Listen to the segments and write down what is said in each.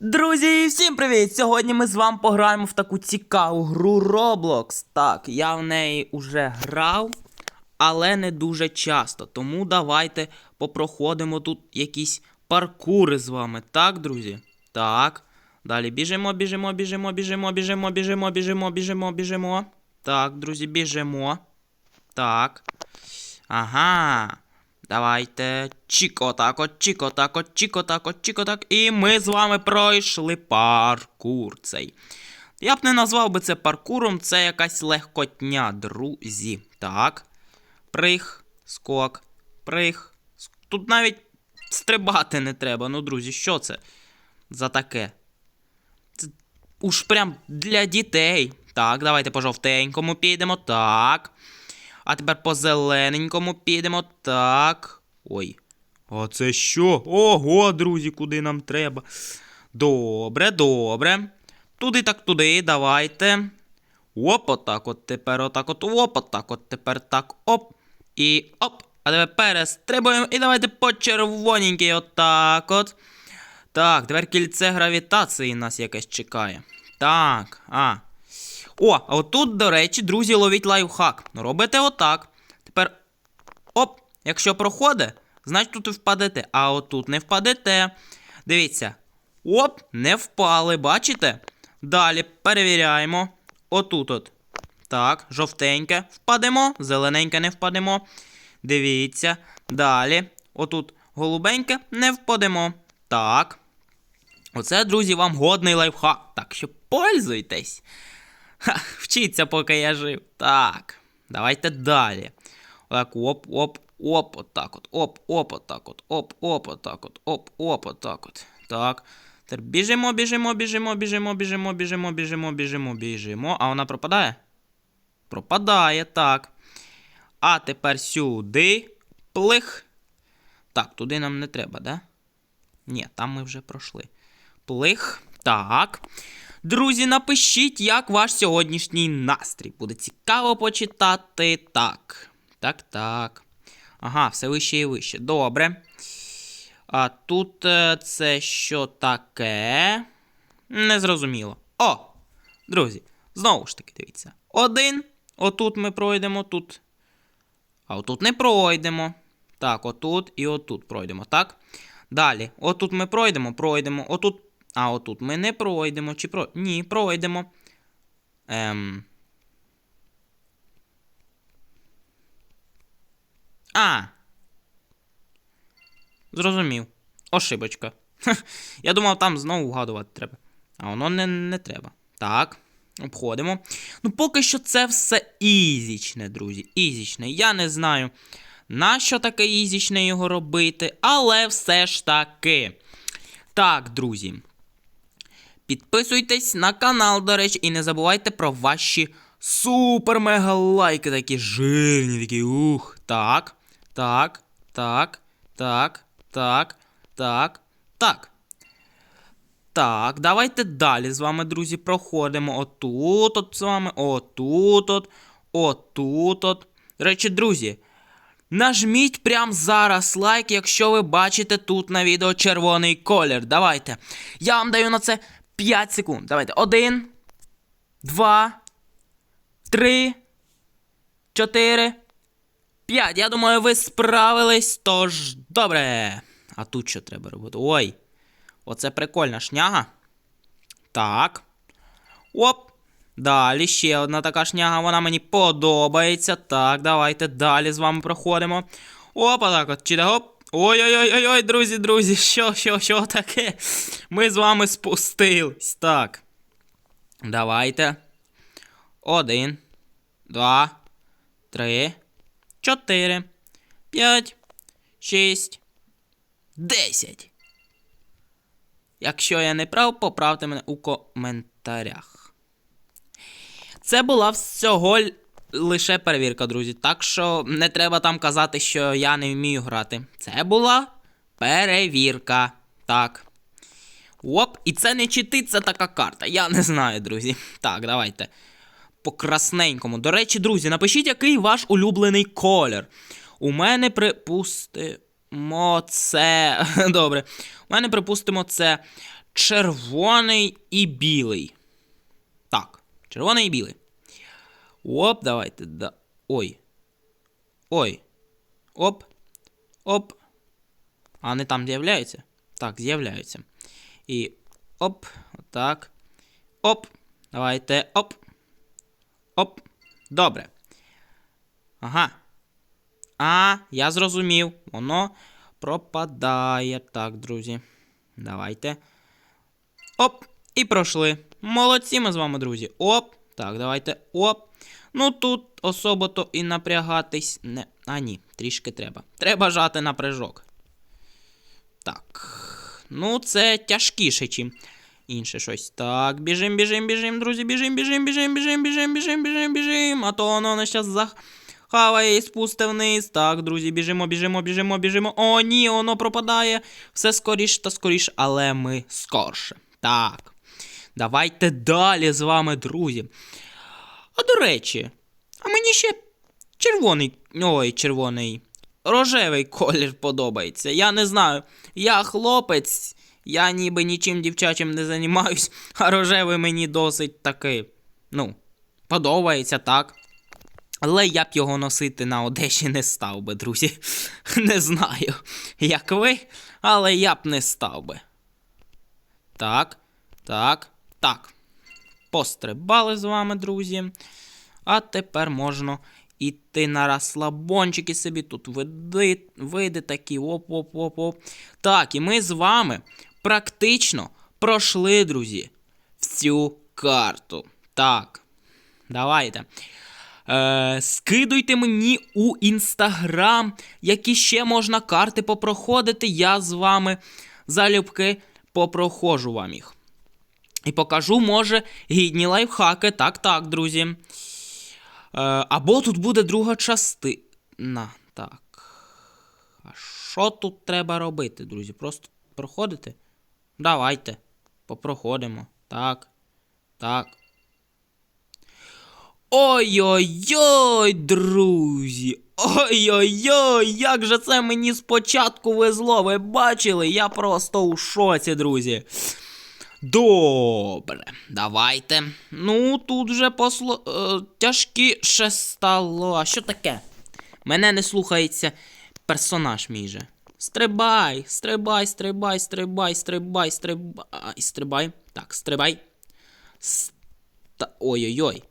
Друзі, всім привіт! Сьогодні ми з вами пограємо в таку цікаву гру Roblox. Так, я в неї уже грав, але не дуже часто. Тому давайте попроходимо тут якісь паркури з вами. Так, друзі? Так. Далі біжимо, біжимо, біжимо, біжимо, біжимо, біжимо, біжимо, біжимо, біжимо. Так, друзі, біжимо. Так. Ага. Давайте. Чіко так чіко так чіко так чіко так. І ми з вами пройшли паркур цей. Я б не назвав би це паркуром, це якась легкотня, друзі. Так. Прих, скок, прих. Тут навіть стрибати не треба. Ну, друзі, що це за таке? Це уж прям для дітей. Так, давайте по жовтенькому підемо. Так. А тепер по зелененькому підемо. Так. Ой. А це що? Ого, друзі, куди нам треба. Добре, добре. Туди так туди, давайте. Оп, отак от тепер отак от. Оп, отак от тепер так. Оп. І оп. А тепер перестрибуємо. І давайте по червоненькій отак от. Так, тепер кільце гравітації нас якесь чекає. Так, а. О, а отут, до речі, друзі, ловіть лайфхак. Ну, робите отак. Тепер. Оп, якщо проходить, значить тут впадете. А отут не впадете. Дивіться. Оп, не впали, бачите? Далі перевіряємо. Отут от. Так, жовтеньке впадемо, зелененьке не впадемо. Дивіться. Далі. Отут голубеньке не впадемо. Так. Оце, друзі, вам годний лайфхак. Так що пользуйтесь. Ха, вчіться, поки я жив. Так. Давайте далі. Так, оп, оп, оп, отак от. Оп, оп, отак от. Оп, оп, отак от. Оп, оп, отак от. Так. Тепер біжимо, біжимо, біжимо, біжимо, біжимо, біжимо, біжимо, біжимо, біжимо. А вона пропадає? Пропадає, так. А тепер сюди. Плих. Так, туди нам не треба, да? Ні, там ми вже пройшли. Плих. Так. Друзі, напишіть, як ваш сьогоднішній настрій. Буде цікаво почитати. Так. Так, так. Ага, все вище і вище. Добре. А тут е, це що таке? Незрозуміло. О! Друзі, знову ж таки, дивіться. Один. Отут ми пройдемо, тут. А отут не пройдемо. Так, отут і отут пройдемо, так? Далі, отут ми пройдемо, пройдемо, отут. А отут ми не пройдемо. Чи про. Ні, пройдемо. Ем. А. Зрозумів. Ошибочка. Я думав, там знову вгадувати треба. А воно не, не треба. Так. Обходимо. Ну, поки що це все ізічне, друзі. Ізічне. Я не знаю, на що таке ізічне його робити, але все ж таки. Так, друзі. Підписуйтесь на канал, до речі, і не забувайте про ваші супер-мега лайки, такі жирні, такі ух. Так, так, так, так, так, так, так. Так, давайте далі з вами, друзі, проходимо. Отут от з вами, отут от, отут от. До речі, друзі, нажміть прямо зараз лайк, якщо ви бачите тут на відео червоний колір. Давайте. Я вам даю на це 5 секунд. Давайте. Один, два, три, чотири, п'ять. Я думаю, ви справились. Тож, добре. А тут що треба робити? Ой. Оце прикольна шняга. Так. Оп. Далі ще одна така шняга, вона мені подобається. Так, давайте далі з вами проходимо. Опа, так от, чи гоп. Ой-ой-ой, друзі, друзі, що, що, що таке? Ми з вами спустились. Так. Давайте. Один, два, три, чотири, п'ять, шість, десять. Якщо я не прав, поправте мене у коментарях. Це була всього лише перевірка, друзі. Так що не треба там казати, що я не вмію грати. Це була перевірка. Так. Оп, і це не чити, це така карта. Я не знаю, друзі. Так, давайте. По красненькому. До речі, друзі, напишіть, який ваш улюблений колір. У мене припустимо це. Добре. У мене, припустимо, це червоний і білий. Так, червоний і білий. Оп, давайте. Да. Ой. Ой. Оп. Оп. А вони там з'являються? Так, з'являються. І оп, отак. Оп. Давайте. Оп. Оп. Добре. Ага. А, я зрозумів. Воно пропадає. Так, друзі. Давайте. Оп. І пройшли. Молодці ми з вами, друзі. Оп. Так, давайте. Оп. Ну тут особо то і напрягатись не. А, ні, трішки треба. Треба жати на прыжок. Так. Ну, це тяжкіше, чим інше щось. Так, біжим, біжим, біжим, друзі, біжим, біжим, біжим, біжим, біжим, біжим, біжим, біжим. А то воно нас зараз захаває і спусте вниз. Так, друзі, біжимо, біжимо, біжимо, біжимо. О, ні, воно пропадає. Все скоріш та скоріш, але ми скорше. Так. Давайте далі з вами, друзі. А до речі, а мені ще червоний. Ой, червоний. Рожевий колір подобається. Я не знаю. Я хлопець, я ніби нічим дівчачим не займаюсь, а рожевий мені досить таки. Ну, подобається, так. Але я б його носити на одежі не став би, друзі. Не знаю, як ви, але я б не став би. Так, так, так. Пострибали з вами, друзі. А тепер можна іти на розслабончики собі. Тут види, види такі. Оп-оп-оп-оп. Так, і ми з вами практично пройшли, друзі, всю карту. Так. Давайте. Е, скидуйте мені у інстаграм, які ще можна карти попроходити. Я з вами залюбки попроходжу вам їх. І покажу, може, гідні лайфхаки. Так, так, друзі. Е, або тут буде друга частина. Так. А що тут треба робити, друзі? Просто проходити? Давайте. Попроходимо. Так. Так. Ой-ой-ой, друзі. Ой-ой-ой, як же це мені спочатку везло. Ви бачили? Я просто у шоці, друзі. Добре, давайте. Ну, тут вже посло... Е, тяжкіше стало. А що таке? Мене не слухається персонаж мій же. Стрибай, стрибай, стрибай, стрибай, стрибай, стрибай, стрибай. Так, стрибай. Ста... Ой-ой-ой.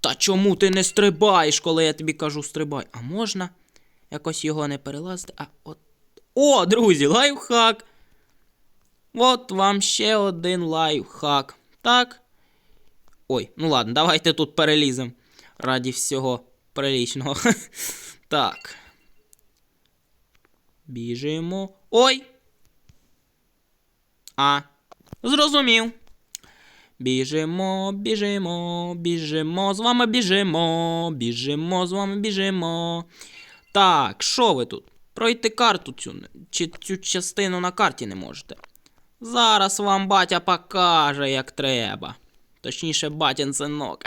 Та чому ти не стрибаєш, коли я тобі кажу стрибай? А можна якось його не перелазити? А от. О, друзі, лайфхак! От вам ще один лайфхак. Так. Ой, ну ладно, давайте тут переліземо. Раді всього прилічного. так. Біжимо. Ой! А. Зрозумів. Біжимо, біжимо, біжимо, з вами біжимо, біжимо, з вами біжимо. Так, що ви тут? Пройти карту цю чи цю частину на карті не можете. Зараз вам батя покаже, як треба. Точніше, батін синок.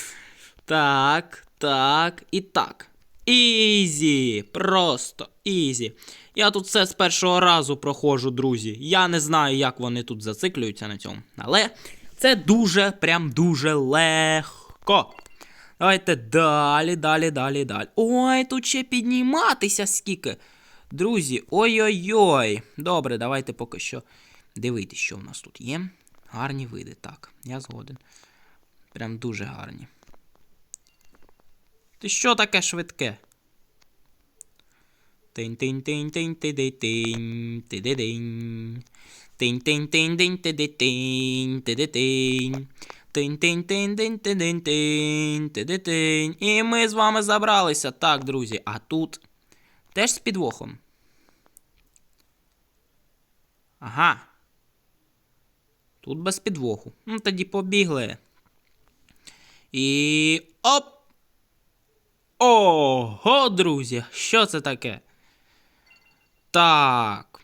так, так і так. Ізі, просто ізі. Я тут все з першого разу проходжу, друзі. Я не знаю, як вони тут зациклюються на цьому. Але це дуже, прям дуже легко. Давайте далі, далі, далі, далі. Ой, тут ще підніматися скільки. Друзі, ой-ой-ой. Добре, давайте поки що дивитися, що в нас тут є. Гарні види, так, я згоден. Прям дуже гарні. Ти що таке швидке? Тинь-тинь-тинь-тинь-ти-ди-тинь, ти-ди-динь. Тут без підвоху. Ну, тоді побігли. І. Оп! Ого, друзі! Що це таке? Так.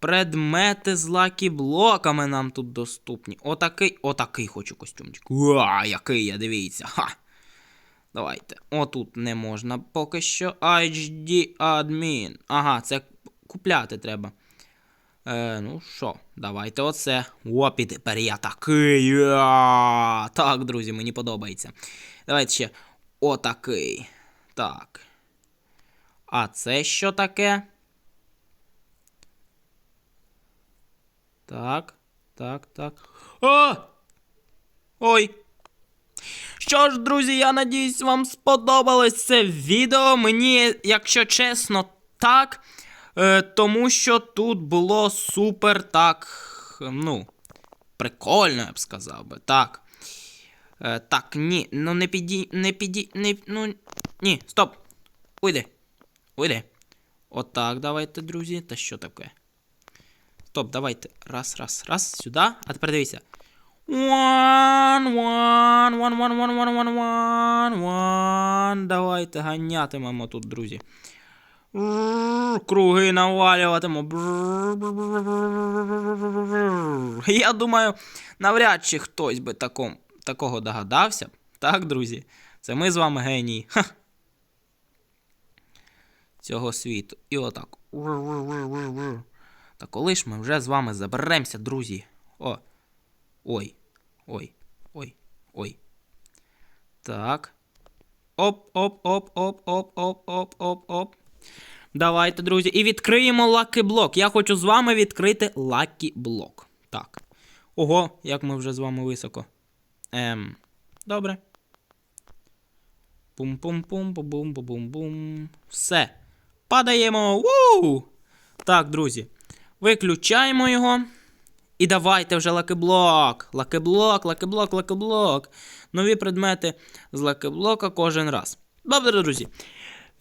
Предмети з лакі-блоками нам тут доступні. Отакий, отакий хочу костюмчик. Уа, який я, дивіться. Ха. Давайте. Отут не можна поки що. HD admin. Ага, це купляти треба. Е, ну що, давайте оце. Опі, тепер я такий. Так, друзі, мені подобається. Давайте ще отакий. Так. А це що таке? Так, так, так. А! Ой. Що ж, друзі, я надіюсь, вам сподобалось це відео. Мені, якщо чесно, так. Е, тому що тут було супер так. Ну, прикольно, я б сказав би. Так. Е, так, ні, ну не піді. Не піді. Не, ну. Ні, стоп. Уйди. Уйди. Отак, давайте, друзі. Та що таке? Стоп, давайте. Раз, раз, раз, сюди. А тепер дивіться. One, one, one, one, one, one, one, one, one. Давайте ганятимемо тут, друзі. Круги навалюватиму. Я думаю, навряд чи хтось би таком, такого догадався. Так, друзі? Це ми з вами генії. Ха. Цього світу. І отак. Та коли ж ми вже з вами заберемося, друзі? О. Ой. Ой. Ой. Ой. Так. Оп, Давайте, друзі, і відкриємо лакі блок. Я хочу з вами відкрити лакі блок. Так. Ого, як ми вже з вами високо. Ем. Добре. Пум-пум-пум-бум-бум-бум-бум. Все. Падаємо. Вуу! Так, друзі. Виключаємо його. І давайте вже лакеблок. Лакеблок, лакеблок, лакеблок. Нові предмети з лакеблока кожен раз. Добре, друзі.